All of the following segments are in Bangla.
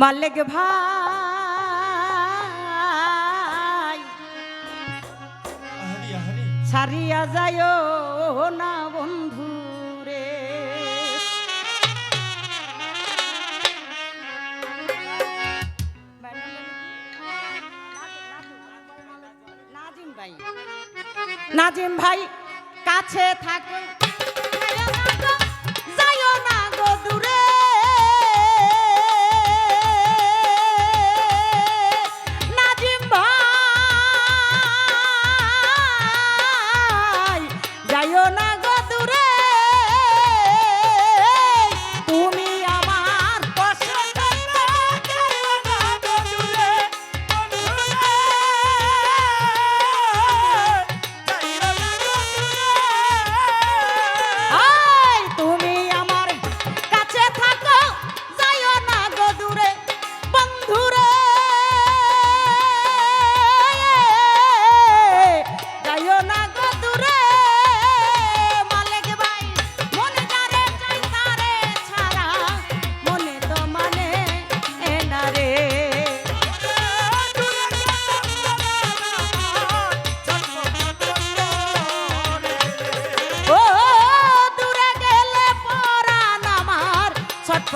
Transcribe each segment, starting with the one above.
মালিক ভাই। সারিয়া যায় না বন্ধু রে। নাজিম ভাই নাজিম ভাই কাছে থাকে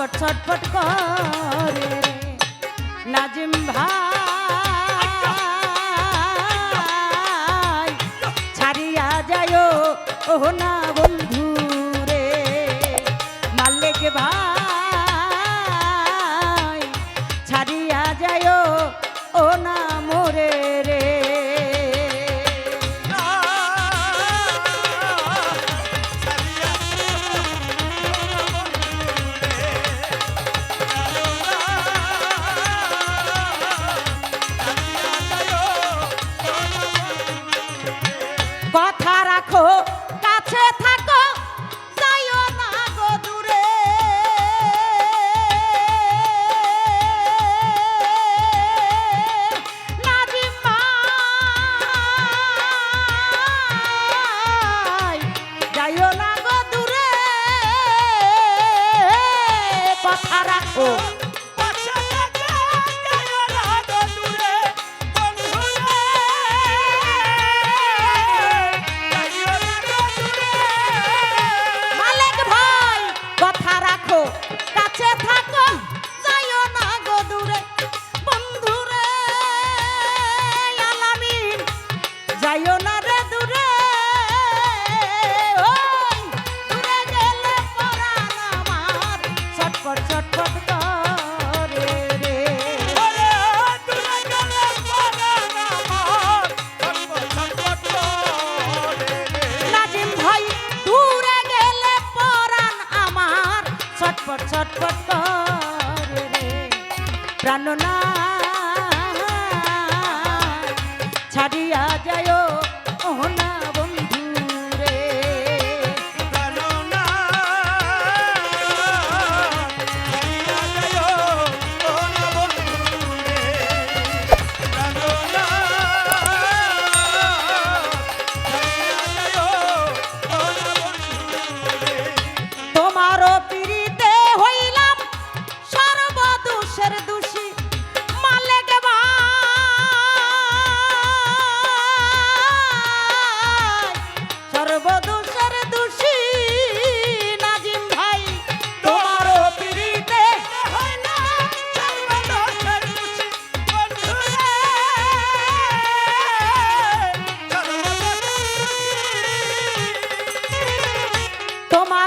ছটফট ছটফট করে নাজিম ভাই। ছাড়িয়া যায় ও না কথা রাখো। ছাড়িয়া যায়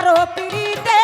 কারও পিড়িতে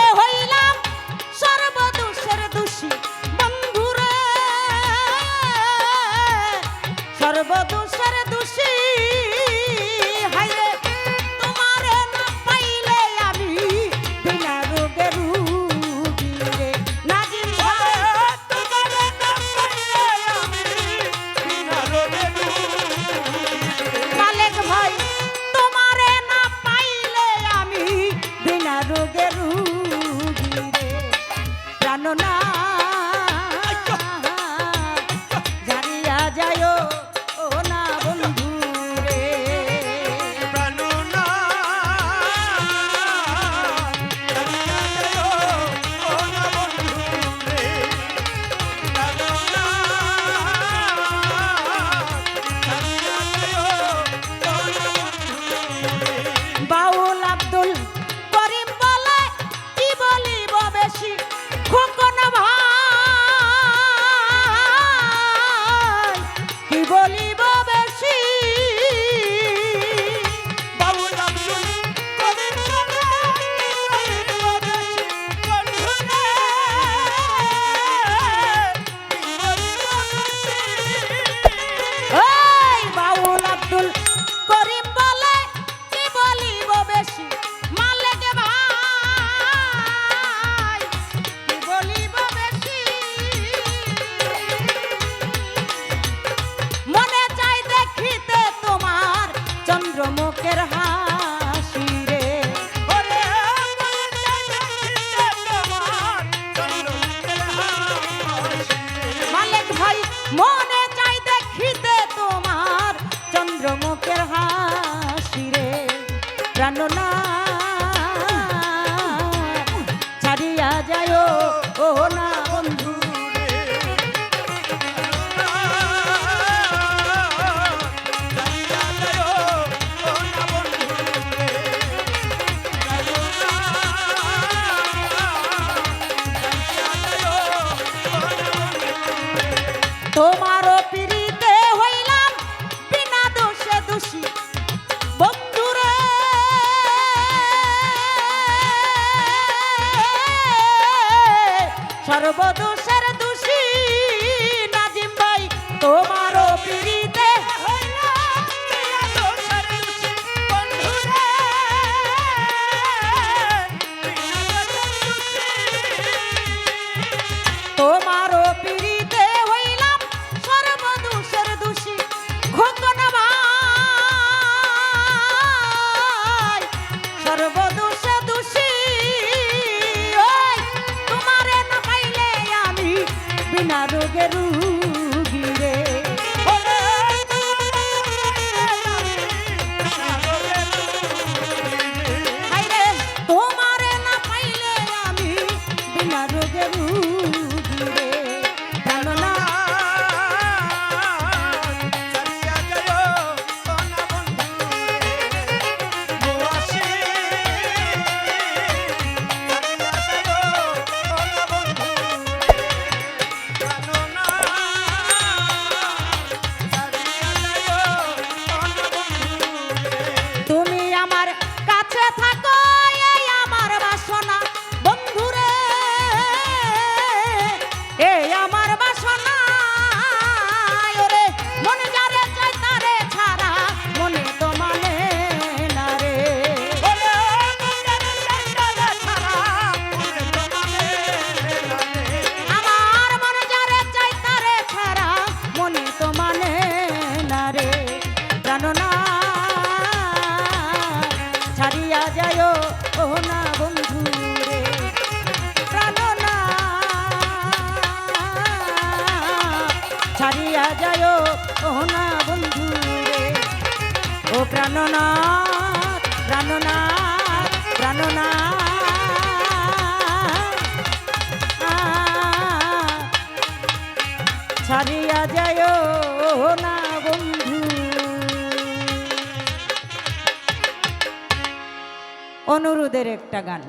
দোষের প্রাণনাথ প্রাণনাথ প্রাণনাথ। ছাড়িয়া যায় না বন্ধু। অনুরোধের একটা গান।